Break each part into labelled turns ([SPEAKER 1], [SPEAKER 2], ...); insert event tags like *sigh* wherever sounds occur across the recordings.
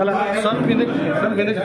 [SPEAKER 1] ಅಲ್ಲ ಸ್ವಲ್ಪ ಸ್ವಲ್ಪ ಹಿಂದಕ್ಕೆ ಸ್ವಲ್ಪ ಹಿಂದಕ್ಕೆ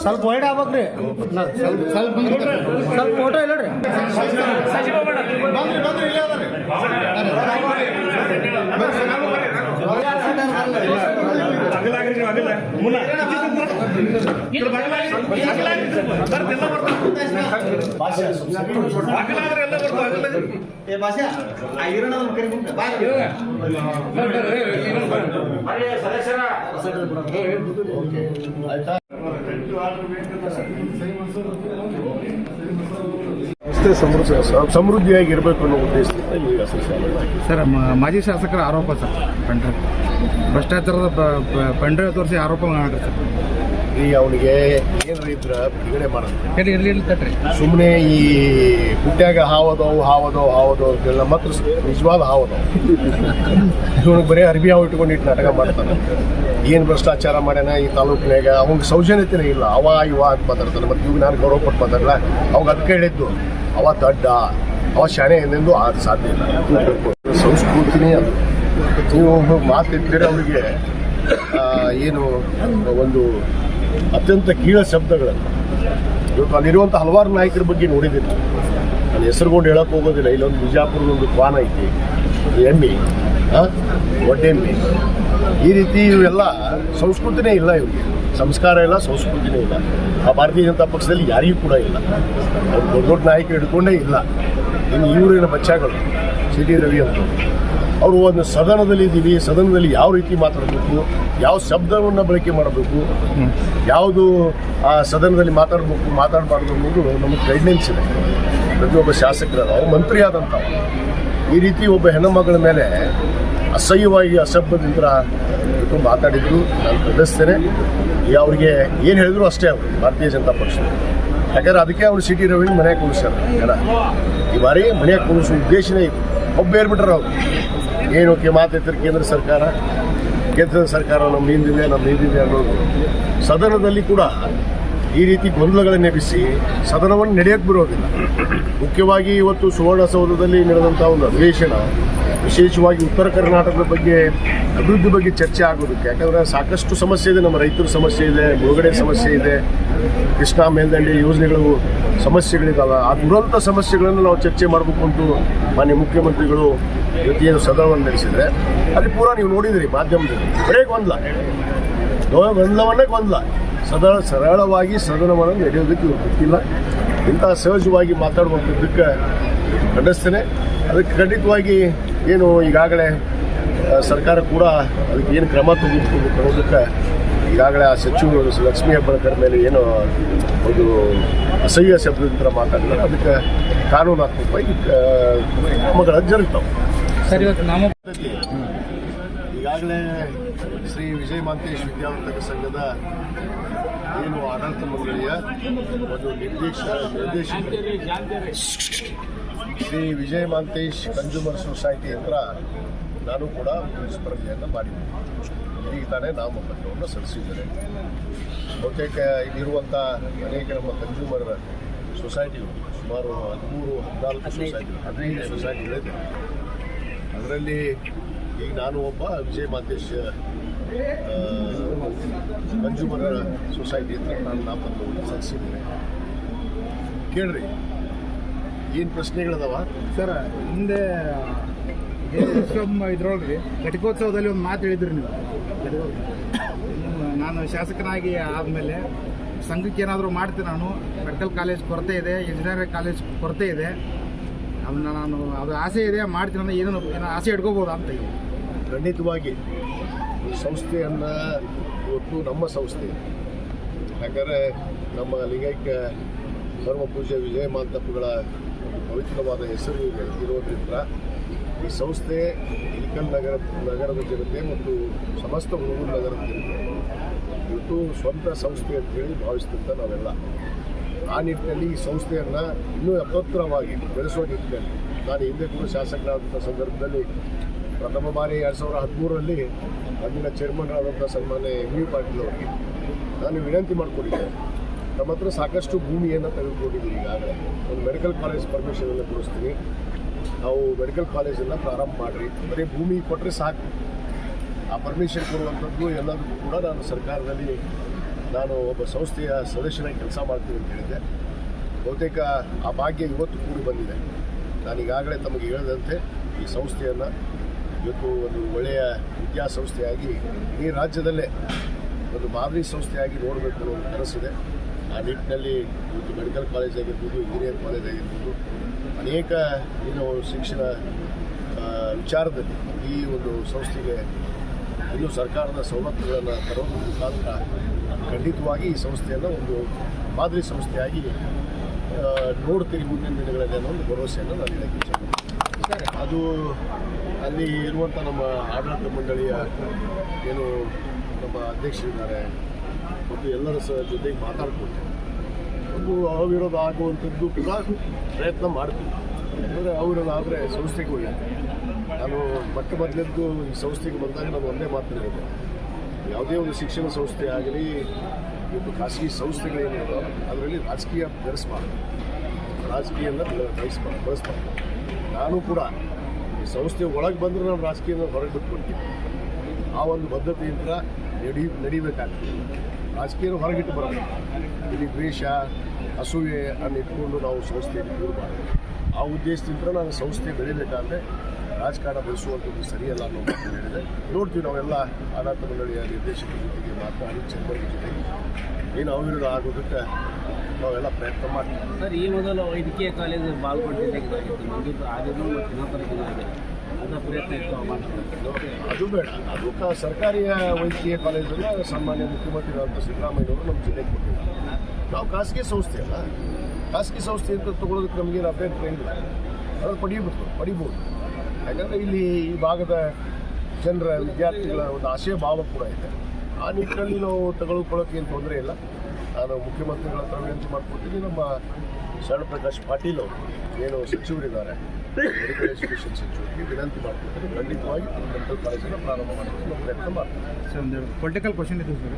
[SPEAKER 1] ಸ್ವಲ್ಪ ವೈಡ್ ಆಗ್ಬೇಕ್ರಿ ಸ್ವಲ್ಪ ಸ್ವಲ್ಪ ಫೋಟೋ ಇಲ್ಲ ರೀ ಬಂದ್ರಿ ಬಂದ್ರಿ ಇಲ್ಲೇ ಅದಾರಿ
[SPEAKER 2] ರಸ್ತೆ ಸಮೃದ್ಧಿ ಸಮೃದ್ಧಿಯಾಗಿರ್ಬೇಕು ಅನ್ನೋ ಉದ್ದೇಶದಿಂದ ಈ ಹಸಿರು ಶಾಲೆ. ಹಾಕಿದ್ದೀವಿ.
[SPEAKER 1] ಸರ್ ಮ- ಮಾಜಿ ಶಾಸಕರ ಆರೋಪ ಸರ್ ಪಂಡ್ರೆ. ಭ್ರಷ್ಟಾಚಾರದ ಪ- ಪ- ಪಂಡ್ರೆ ತೋರಿಸಿ ಆರೋಪ ಮಾಡ್ರಿ ಸರ್.
[SPEAKER 2] ಈ ಅವನಿಗೆ ಏನಾರ ಇದ್ರ ಬಿಡುಗಡೆ ಮಾಡೋದು? ಸುಮ್ಮನೆ ಈ ಹುಟ್ಟ್ಯಾಗ ಹಾವದವು ಹಾವದವು ಹಾವದವು ಅಂತೆಲ್ಲ ಮಾತ್ರ ನಿಜವಾದ ಹಾವದವು ಇವನು ಬರೀ ಅರ್ಬಿ ಹಾವು ಇಟ್ಕೊಂಡು ಇಟ್ಟು ನಾಟಕ ಮಾಡ್ತಾನೆ. ಏನು ಭ್ರಷ್ಟಾಚಾರ ಮಾಡ್ಯಾನ ಈ ತಾಲೂಕಿನಾಗ? ಅವ್ನಿಗೆ ಸೌಜನ್ಯತೆನೇ ಇಲ್ಲ. ಅವ ಇವ ಅಂತ ಮಾತಾಡ್ತಾನೆ. ಮತ್ತು ಇವಾಗ ನಾನು ಗೌರವ ಕೊಟ್ಟು ಮಾತಾಡಲ್ಲ ಅವಾಗ ಅದಕ್ಕೆ ಹೇಳಿದ್ದು ಅವ ದಡ್ಡ ಅವ ಶಾಣೆ ಎಂದೆಂದು ಅದು ಸಾಧ್ಯ ಇಲ್ಲ. ಸಂಸ್ಕೃತಿನೇ ಅದು. ನೀವು ಮಾತಿದ್ದರೆ ಅವರಿಗೆ ಏನು ಒಂದು ಅತ್ಯಂತ ಕೀಳ ಶಬ್ದಗಳನ್ನು ಇವತ್ತು ಅಲ್ಲಿರುವಂಥ ಹಲವಾರು ನಾಯಕರ ಬಗ್ಗೆ ನೋಡಿದ್ದೀನಿ. ನಾನು ಹೆಸರುಗೊಂಡು ಹೇಳಕ್ಕೆ ಹೋಗೋದಿಲ್ಲ. ಇಲ್ಲೊಂದು ಬಿಜಾಪುರದ ಒಂದು ಕ್ವಾನ್ ಐತಿ ಒಂದು ಒಡ್ಡೆಮ್ಮಿ ಈ ರೀತಿ ಇವೆಲ್ಲ ಸಂಸ್ಕೃತಿನೇ ಇಲ್ಲ ಇವರಿಗೆ. ಸಂಸ್ಕಾರ ಇಲ್ಲ, ಸಂಸ್ಕೃತಿನೇ ಇಲ್ಲ. ಆ ಭಾರತೀಯ ಜನತಾ ಪಕ್ಷದಲ್ಲಿ ಯಾರಿಗೂ ಕೂಡ ಇಲ್ಲ. ದೊಡ್ಡ ದೊಡ್ಡ ನಾಯಕರು ಹಿಡ್ಕೊಂಡೇ ಇಲ್ಲ. ಇನ್ನು ಇವರಿನ ಬಚ್ಚಾಗಳು? ಸಿ ಟಿ ರವಿ ಅಂತ ಅವರು ಒಂದು ಸದನದಲ್ಲಿ ಇದ್ದೀವಿ, ಸದನದಲ್ಲಿ ಯಾವ ರೀತಿ ಮಾತಾಡಬೇಕು, ಯಾವ ಶಬ್ದವನ್ನು ಬಳಕೆ ಮಾಡಬೇಕು, ಯಾವುದು ಆ ಸದನದಲ್ಲಿ ಮಾತಾಡಬೇಕು, ಮಾತಾಡಬಾರ್ದು ಅನ್ನೋದು ನಮಗೆ ಗೈಡ್ಲೈನ್ಸ್ ಇದೆ. ಪ್ರತಿಯೊಬ್ಬ ಶಾಸಕರ, ಅವರು ಮಂತ್ರಿ ಆದಂಥ ಈ ರೀತಿ ಒಬ್ಬ ಹೆಣ್ಣುಮಗಳ ಮೇಲೆ ಅಸಹ್ಯವಾಗಿ, ಅಸಭ್ಯದಿಂದ ಕುಟುಂಬ ಮಾತಾಡಿದ್ರು. ನಾನು ಖಂಡಿಸ್ತೇನೆ. ಈಗ ಅವ್ರಿಗೆ ಏನು ಹೇಳಿದ್ರು ಅಷ್ಟೇ ಅವರು, ಭಾರತೀಯ ಜನತಾ ಪಕ್ಷ. ಯಾಕಂದ್ರೆ ಅದಕ್ಕೆ ಅವ್ರು ಸಿಟಿ ರವಿ ಮನೆಯಾಗ ಕುಣಿಸ್ಯಾರ ಜನ ಈ ಬಾರಿ ಮನೆಯಾಗ ಕುಣಿಸೋ ಉದ್ದೇಶನೇ ಇತ್ತು ಒಬ್ಬ ಏರ್ಬಿಟ್ರೆ ಅವ್ರು. ಏನು ಮಾತೈತಾರೆ ಕೇಂದ್ರ ಸರ್ಕಾರ ಕೇಂದ್ರ ಸರ್ಕಾರ ನಮ್ಮ ಹಿಂದಿದೆ ನಮ್ಮ ಹಿಂದಿದೆ ಅನ್ನೋದು. ಸದನದಲ್ಲಿ ಕೂಡ ಈ ರೀತಿ ಗೊಂದಲಗಳನ್ನು ಬಿಸಿ ಸದನವನ್ನು ನಡೆಯಕ್ಕೆ ಬರೋದಿಲ್ಲ. ಮುಖ್ಯವಾಗಿ ಇವತ್ತು ಸುವರ್ಣಸೌಧದಲ್ಲಿ ನಡೆದಂಥ ಒಂದು ಅಧಿವೇಶನ ವಿಶೇಷವಾಗಿ ಉತ್ತರ ಕರ್ನಾಟಕದ ಬಗ್ಗೆ, ಅಭಿವೃದ್ಧಿ ಬಗ್ಗೆ ಚರ್ಚೆ ಆಗೋದಕ್ಕೆ. ಯಾಕಂದರೆ ಸಾಕಷ್ಟು ಸಮಸ್ಯೆ ಇದೆ, ನಮ್ಮ ರೈತರ ಸಮಸ್ಯೆ ಇದೆ, ಮುಳುಗಡೆ ಸಮಸ್ಯೆ ಇದೆ, ಕೃಷ್ಣಾ ಮೇಲ್ದಂಡೆ ಯೋಜನೆಗಳು ಸಮಸ್ಯೆಗಳಿದ್ದಾವೆ ಆ ದುರಂತ ಸಮಸ್ಯೆಗಳನ್ನು ನಾವು ಚರ್ಚೆ ಮಾಡಬೇಕು ಅಂತ ಮಾನ್ಯ ಮುಖ್ಯಮಂತ್ರಿಗಳು ಇವತ್ತೇನು ಸದನವನ್ನು ನಡೆಸಿದರೆ, ಅಲ್ಲಿ ಪೂರಾ ನೀವು ನೋಡಿದಿರಿ ಮಾಧ್ಯಮದಲ್ಲಿ. ಬರೇ ಗೊಂದಲ. ಗೊಂದಲವನ್ನೇ ಗೊಂದಲ. ಸದನ ಸರಳವಾಗಿ ಸದನವನ್ನು ನಡೆಯೋದಕ್ಕೆ ಗೊತ್ತಿಲ್ಲ. ಇಂಥ ಸಹಜವಾಗಿ ಮಾತಾಡುವಂಥದ್ದಕ್ಕೆ ಖಂಡಿಸ್ತೇನೆ. ಅದಕ್ಕೆ ಖಂಡಿತವಾಗಿ ಏನು ಈಗಾಗಲೇ ಸರ್ಕಾರ ಕೂಡ ಅದಕ್ಕೆ ಏನು ಕ್ರಮ ತೆಗೆದುಕೊಂಡು ಅನ್ನೋದಕ್ಕೆ ಈಗಾಗಲೇ ಆ ಸಚಿವರು ಲಕ್ಷ್ಮೀ ಹೆಬ್ಬಾಳ್ಕರ್ ಮೇಲೆ ಏನು ಒಂದು ಅಸಹ್ಯ ಶಬ್ದದಿಂದ ಮಾತಾಡಿದ್ರೆ ಅದಕ್ಕೆ ಕಾನೂನಾತ್ಮಕವಾಗಿ ಕ್ರಮಗಳು ಜರುಗ್ತಾವೆ. ಈಗಾಗಲೇ ಶ್ರೀ ವಿಜಯ ಮಾಂತೇಶ್ ವಿದ್ಯಾವರ್ಧಕ ಸಂಘದ ಏನು ಆಡಳಿತ ಮಂಡಳಿಯ ಒಂದು ನಿರ್ದೇಶ ನಿರ್ದೇಶಕ ಶ್ರೀ ವಿಜಯ ಮಾಂತೇಶ್ ಕನ್ಸ್ಯೂಮರ್ ಸೊಸೈಟಿ ಹತ್ರ ನಾನು ಕೂಡ ಸ್ಪರ್ಧೆಯನ್ನು ಮಾಡಿದ್ದೀನಿ. ಈಗ ತಾನೇ ನಾಮಪತ್ರವನ್ನು ಸಲ್ಲಿಸಿದ್ದೇನೆ ಬಹುತೇಕ ಇಲ್ಲಿರುವಂಥ ಅನೇಕ ನಮ್ಮ ಕನ್ಸ್ಯೂಮರ್ ಸೊಸೈಟಿಗಳು, ಸುಮಾರು ಹದಿಮೂರು, ಹದಿನಾಲ್ಕು ಸೊಸೈಟಿ ಹದಿನೈದು ಸೊಸೈಟಿಗಳಿದೆ. ಅದರಲ್ಲಿ ಈಗ ನಾನು ಒಬ್ಬ ವಿಜಯ ಮಾತೇಶ್ ಕನ್ಸ್ಯೂಮರ್ ಸೊಸೈಟಿ ಹತ್ರ ನಾನು ನಾಮಪತ್ರವನ್ನು ಸಲ್ಲಿಸಿದ್ದೇನೆ. ಕೇಳ್ರಿ. ಏನು ಪ್ರಶ್ನೆಗಳದಾವ?
[SPEAKER 1] ಸರ್ ಹಿಂದೆ ಇದ್ರೊಳಗೆ ಘಟಿಕೋತ್ಸವದಲ್ಲಿ ಒಂದು ಮಾತು ಹೇಳಿದ್ರಿ ನೀವು. *coughs* ನಾನು ಶಾಸಕನಾಗಿ ಆದಮೇಲೆ ಸಂಘಕ್ಕೆ ಏನಾದರೂ ಮಾಡ್ತೀನಿ ನಾನು. ಮೆಡಿಕಲ್ ಕಾಲೇಜ್ ಕೊರತೆ ಇದೆ ಇಂಜಿನಿಯರಿಂಗ್ ಕಾಲೇಜ್ ಕೊರತೆ ಇದೆ. ಅದನ್ನ ನಾನು ಅದು ಆಸೆ ಇದೆ ಮಾಡ್ತೀನಿ ಅಂದ್ರೆ ಏನೋ ಏನೋ ಆಸೆ ಇಟ್ಕೋಬೋದಾ ಅಂತ
[SPEAKER 2] ಖಂಡಿತವಾಗಿ. ಸಂಸ್ಥೆಯನ್ನ ಇವತ್ತು ನಮ್ಮ ಸಂಸ್ಥೆ. ಯಾಕಂದರೆ ನಮ್ಮ ಲಿಂಗೈಕ್ಯ ಧರ್ಮ ಪೂಜೆ ವಿಜಯ ಮಾಂತಪ್ಪಗಳ ಪವಿತ್ರವಾದ ಹೆಸರು ಇರೋದ್ರಿಂದ ಈ ಸಂಸ್ಥೆ ಇಲ್ಕಲ್ ನಗರ, ನಗರದ ಜನತೆ ಮತ್ತು ಸಮಸ್ತ ಹುಡುಗರು ನಗರದ ಜನತೆ ಇವತ್ತು ಸ್ವಂತ ಸಂಸ್ಥೆ ಅಂತೇಳಿ ಭಾವಿಸ್ತಂತ ನಾವೆಲ್ಲ. ಆ ನಿಟ್ಟಿನಲ್ಲಿ ಈ ಸಂಸ್ಥೆಯನ್ನು ಇನ್ನೂ ಅಪತ್ರವಾಗಿ ಬೆಳೆಸುವ ನಿಟ್ಟಿನಲ್ಲಿ. ನಾನು ಹಿಂದೆ ಕೂಡ ಶಾಸಕರಾದಂಥ ಸಂದರ್ಭದಲ್ಲಿ ಪ್ರಥಮ ಬಾರಿ ಎರಡು ಸಾವಿರದ ಹದಿಮೂರರಲ್ಲಿ ಅಂದಿನ ಚೇರ್ಮನ್ ಆದಂಥ ಸನ್ಮಾನ್ಯ ಎಂ ವಿ ಪಾಟೀಲ್ ಅವರಿಗೆ ನಾನು ವಿನಂತಿ ಮಾಡಿಕೊಂಡಿದ್ದೆ ನಮ್ಮ ಹತ್ರ ಸಾಕಷ್ಟು ಭೂಮಿಯನ್ನು ತೆಗೆದುಕೊಂಡಿದ್ದೀವಿ ಈಗಾಗಲೇ. ಒಂದು ಮೆಡಿಕಲ್ ಕಾಲೇಜ್ ಪರ್ಮಿಷನ್ ಎಲ್ಲ ಕೊಡಿಸ್ತೀನಿ. ನಾವು ಮೆಡಿಕಲ್ ಕಾಲೇಜನ್ನು ಪ್ರಾರಂಭ ಮಾಡಿರಿ. ಬರೀ ಭೂಮಿ ಕೊಟ್ಟರೆ ಸಾಕು. ಆ ಪರ್ಮಿಷನ್ ಕೊಡುವಂಥದ್ದು ಎಲ್ಲದಕ್ಕೂ ಕೂಡ ನಾನು ಸರ್ಕಾರದಲ್ಲಿ ನಾನು ಒಬ್ಬ ಸಂಸ್ಥೆಯ ಸದಸ್ಯನಾಗಿ ಕೆಲಸ ಮಾಡ್ತೀನಿ ಅಂತ ಹೇಳಿದ್ದೆ. ಬಹುತೇಕ ಆ ಭಾಗ್ಯ ಇವತ್ತು ಕೂಡಿ ಬಂದಿದೆ. ನಾನು ಈಗಾಗಲೇ ತಮಗೆ ಹೇಳಿದಂತೆ ಈ ಸಂಸ್ಥೆಯನ್ನು ಇವತ್ತು ಒಂದು ಒಳ್ಳೆಯ ವಿದ್ಯಾಸಂಸ್ಥೆಯಾಗಿ ಈ ರಾಜ್ಯದಲ್ಲೇ ಒಂದು ಮಾದರಿ ಸಂಸ್ಥೆಯಾಗಿ ನೋಡಬೇಕು ಅನ್ನೋ ಒಂದು ಕನಸಿದೆ ಆ ನಿಟ್ಟಿನಲ್ಲಿ ಇವತ್ತು ಮೆಡಿಕಲ್ ಕಾಲೇಜ್ ಆಗಿರ್ಬೋದು ಇಂಜಿನಿಯರ್ ಕಾಲೇಜ್ ಆಗಿರ್ಬೋದು, ಅನೇಕ ಏನು ಶಿಕ್ಷಣ ವಿಚಾರದಲ್ಲಿ ಈ ಒಂದು ಸಂಸ್ಥೆಗೆ ಇನ್ನು ಸರ್ಕಾರದ ಸವಲತ್ತುಗಳನ್ನು ತರೋದ್ರ ಮುಖಾಂತರ ಖಂಡಿತವಾಗಿ ಈ ಸಂಸ್ಥೆಯನ್ನು ಒಂದು ಮಾದರಿ ಸಂಸ್ಥೆಯಾಗಿ ನೋಡ್ತೀವಿ ಮುಂದಿನ ದಿನಗಳಲ್ಲಿ ಅನ್ನೋ ಒಂದು ಭರವಸೆಯನ್ನು ನಾನು ಹೇಳಕ್ಕೆ ಇಚ್ಛೆ ಅದು ಅಲ್ಲಿ ಇರುವಂಥ ನಮ್ಮ ಆಡಳಿತ ಮಂಡಳಿಯ ಏನು ನಮ್ಮ ಅಧ್ಯಕ್ಷರಿದ್ದಾರೆ ಮತ್ತು ಎಲ್ಲರ ಸಹ ಜೊತೆಗೆ ಮಾತಾಡ್ಕೊಂಡು ಒಂದು ಅವಿರೋಧ ಆಗುವಂಥದ್ದು ಕೂಡ ಪ್ರಯತ್ನ ಮಾಡ್ತೀವಿ. ಅಂದರೆ ಆದರೆ ಸಂಸ್ಥೆಗೆ ಒಳ್ಳೆಯದು ನಾನು ಮೊಟ್ಟ ಮೊದಲದ್ದು ಈ ಸಂಸ್ಥೆಗೆ ಬಂದಾಗ ನಾನು ಒಂದೇ ಮಾತನಾಡಿದೆ ಯಾವುದೇ ಒಂದು ಶಿಕ್ಷಣ ಸಂಸ್ಥೆ ಆಗಲಿ, ಒಂದು ಖಾಸಗಿ ಸಂಸ್ಥೆಗಳೇನಿದೆ ಅದರಲ್ಲಿ ರಾಜಕೀಯ ಬೆಳೆಸ್ಬಾರ್ದು. ರಾಜಕೀಯನ ಬೆಳೆಸಬಾರ್ದು, ಬಳಸಬಾರ್ದು. ನಾನು ಕೂಡ ಈ ಸಂಸ್ಥೆ ಒಳಗೆ ಬಂದರೆ ನಾನು ರಾಜಕೀಯ ಹೊರಗೆ ಬಿಟ್ಕೊಡ್ತೀನಿ ಆ ಒಂದು ಬದ್ಧತೆಯಿಂದ ನಡಿ, ನಡಿಬೇಕಾಗ್ತದೆ. ರಾಜಕೀಯ ಹೊರಗಿಟ್ಟು ಬರಬೇಕು ಇಲ್ಲಿ ದ್ವೇಷ, ಅಸೂಯೆ ಅನ್ನು ಇಟ್ಕೊಂಡು ನಾವು ಸಂಸ್ಥೆಯಲ್ಲಿ ಕೂಡಬಾರ್ದು ಆ ಉದ್ದೇಶದಿಂದ ನಾನು ಸಂಸ್ಥೆ ಬೆಳಿಬೇಕಾದ್ರೆ ರಾಜಕಾರಣ ಬೆಳೆಸುವಂಥದ್ದು ಸರಿಯಲ್ಲ ಅನ್ನೋ ಹೇಳಿದೆ. ನೋಡ್ತೀವಿ ನಾವೆಲ್ಲ ಆಡಳಿತ ಮಂಡಳಿಯ ನಿರ್ದೇಶಕರ ಜೊತೆಗೆ ಮಾತನಾಡಿ ಚಂದ್ರ ಜೊತೆಗೆ ಏನು ಅವಿರೋಧ ಆಗೋದಕ್ಕೆ ನಾವೆಲ್ಲ ಪ್ರಯತ್ನ ಮಾಡ್ತೀವಿ.
[SPEAKER 3] ಸರ್, ಈ ಮೊದಲು ವೈದ್ಯಕೀಯ ಕಾಲೇಜು ಆಗಿದ್ದು ಆಗಿದ್ದು ಮತ್ತು ಇನ್ನೊಂದು ಇತ್ತು
[SPEAKER 2] ಅದು ಬೇಡ. ಅದು ಸರ್ಕಾರಿ ವೈದ್ಯಕೀಯ ಕಾಲೇಜನ್ನು ಸಾಮಾನ್ಯ ಮುಖ್ಯಮಂತ್ರಿಗಳಂತ ಸಿದ್ದರಾಮಯ್ಯವರು ನಮ್ಮ ಜಿಲ್ಲೆಗೆ ಕೊಟ್ಟಿದ್ದಾರೆ. ನಾವು ಖಾಸಗಿ ಸಂಸ್ಥೆ ಅಲ್ಲ. ಖಾಸಗಿ ಸಂಸ್ಥೆ ಅಂತ ತೊಗೊಳೋದಕ್ಕೆ ನಮಗೇನು ಅಭ್ಯಂತರ ಇಲ್ಲ. ಅದು ಪಡೀಬಿಟ್ಟು ಪಡಿಬೋದು. ಯಾಕಂದರೆ ಇಲ್ಲಿ ಈ ಭಾಗದ ಜನರ ವಿದ್ಯಾರ್ಥಿಗಳ ಒಂದು ಆಶಯ ಭಾವ ಕೂಡ ಇದೆ. ಆ ನಿಟ್ಟಿನಲ್ಲಿ ನಾವು ತಗೊಳ್ಕೊಳ್ಳೋಕೆ ಏನು ತೊಂದರೆ ಇಲ್ಲ. ನಾನು ಮುಖ್ಯಮಂತ್ರಿಗಳ ಹತ್ರ ವಿನಂತಿ ಮಾಡ್ಕೊತೀನಿ. ನಮ್ಮ ಶರಣ ಪ್ರಕಾಶ್ ಪಾಟೀಲ್ ಅವರು ಏನು ಸಚಿವರಿದ್ದಾರೆ, ಮೆಡಿಕಲ್ ಎಜುಕೇಷನ್ ಸಚಿವರಿಗೆ ವಿನಂತಿ ಮಾಡ್ಕೊತೀನಿ. ಖಂಡಿತವಾಗಿ ಮೆಡಿಕಲ್ ಕಾಲೇಜನ್ನು ಪ್ರಾರಂಭ ನಾವು ಪ್ರಯತ್ನ ಮಾಡ್ತೀವಿ
[SPEAKER 1] ಸರ್, ಒಂದು ಪೊಲಿಟಿಕಲ್ ಕ್ವಶನ್ ಇದೆ ಸರ್.